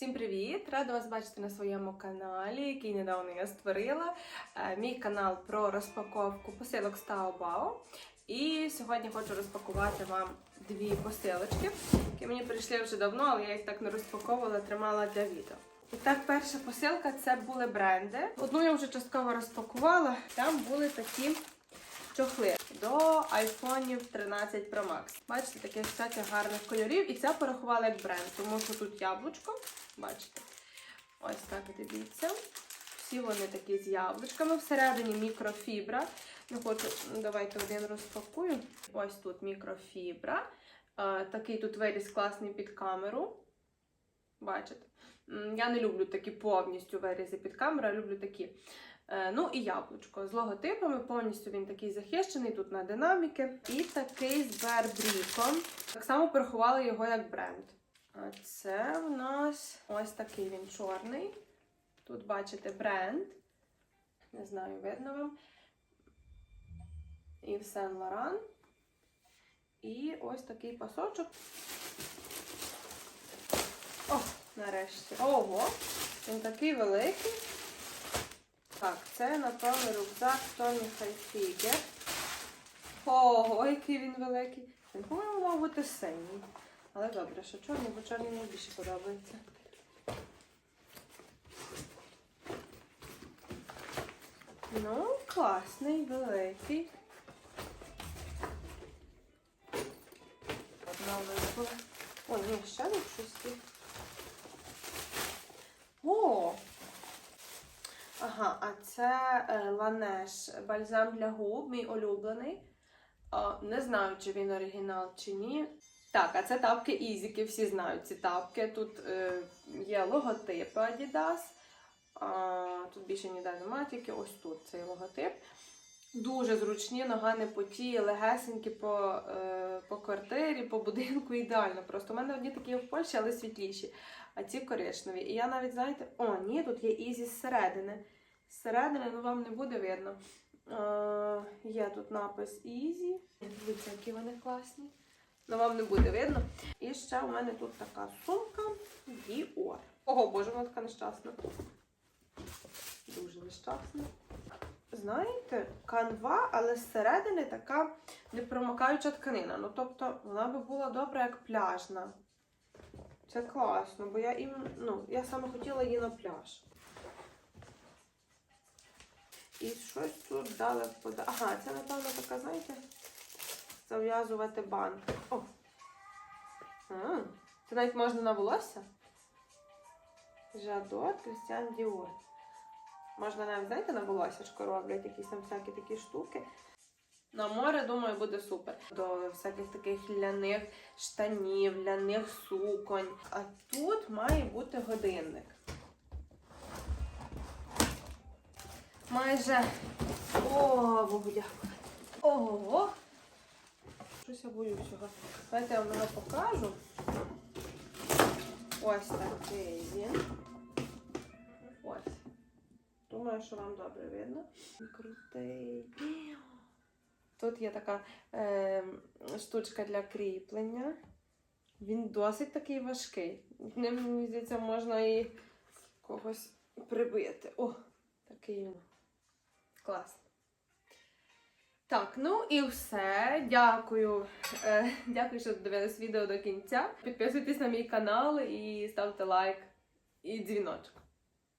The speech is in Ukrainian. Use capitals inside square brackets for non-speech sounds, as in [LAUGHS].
Всім привіт! Рада вас бачити на своєму каналі, який недавно я створила. Е, Мій канал про розпаковку посилок з Taobao. І сьогодні хочу розпакувати вам дві посилочки, які мені прийшли вже давно, але я їх так не розпаковувала, тримала для відео. І так, перша посилка це були бренди. Одну я вже частково розпакувала. Там були такі чохли до айфонів 13 Pro Max. Бачите, таких всяких гарних кольорів. І це порахувала як бренд, тому що тут яблучко. Бачите? Ось так дивіться. Всі вони такі з яблучками. Всередині мікрофібра. Ну, хочу, давайте один розпакую. Ось тут мікрофібра. Е, такий тут виріс класний під камеру. Бачите? Я не люблю такі повністю вирізи під камеру, я люблю такі. Е, Ну і яблучко з логотипами, повністю він такий захищений, тут на динаміки. І такий з бербріком. Так само порахували його як бренд. А це в нас ось такий він чорний. Тут бачите бренд. Не знаю, видно вам. І в Сен Лоран. І ось такий пасочок. О, нарешті. Ого! Він такий великий. Так, це, напевно, рюкзак Tommy Hilfiger. Ого, який він великий. Він, по-моєму, мав бути синій. Але добре, що чорний, бо чорний мені більше подобається. Ну, класний, великий. Одна випала. О, ні, ще тут щось є. О! Ага, а це е, Ланеш бальзам для губ, мій улюблений. Не знаю, чи він оригінал, чи ні. Так, а це тапки Ізіки, всі знають ці тапки. Тут е, є логотипи Adidas. А, тут більше ніде немає, тільки ось тут цей логотип. Дуже зручні, нога не потіє, легесенькі по, е, по квартирі, по будинку, ідеально. Просто у мене одні такі в Польщі, але світліші, а ці коричневі. І я навіть, знаєте, о, ні, тут є Ізі зсередини. Зсередини, ну вам не буде видно. Е, є тут напис Ізі. Дивіться, які вони класні. Ну вам не буде видно. І ще у мене тут така сумка Dior. Ого, боже, вона така нещасна. Дуже нещасна. Знаєте, канва, але зсередини така непромокаюча тканина. Ну, тобто, вона би була добра як пляжна. Це класно, бо я їм, ну, я саме хотіла її на пляж. І щось тут дали в. Ага, це, напевно, така, знаєте, зав'язувати бант. О! А, це навіть можна на волосся? Жадор, Крістіан Діор. Можна навіть, знаєте, на волоссячко роблять якісь там всякі такі штуки. На море, думаю, буде супер. До всяких таких ляних штанів, ляних суконь. А тут має бути годинник. Майже. О, Богу дякую. Ого! Щось я боюсь цього. Давайте я вам його покажу. Ось такий він. Ось. Думаю, що вам добре видно. Крутий. Тут є така е, штучка для кріплення. Він досить такий важкий. Ним, мені здається, можна і когось прибити. О, такий він. Клас. Так, ну і все. Дякую. Е, [LAUGHS] дякую, що дивились відео до кінця. Підписуйтесь на мій канал і ставте лайк і дзвіночок.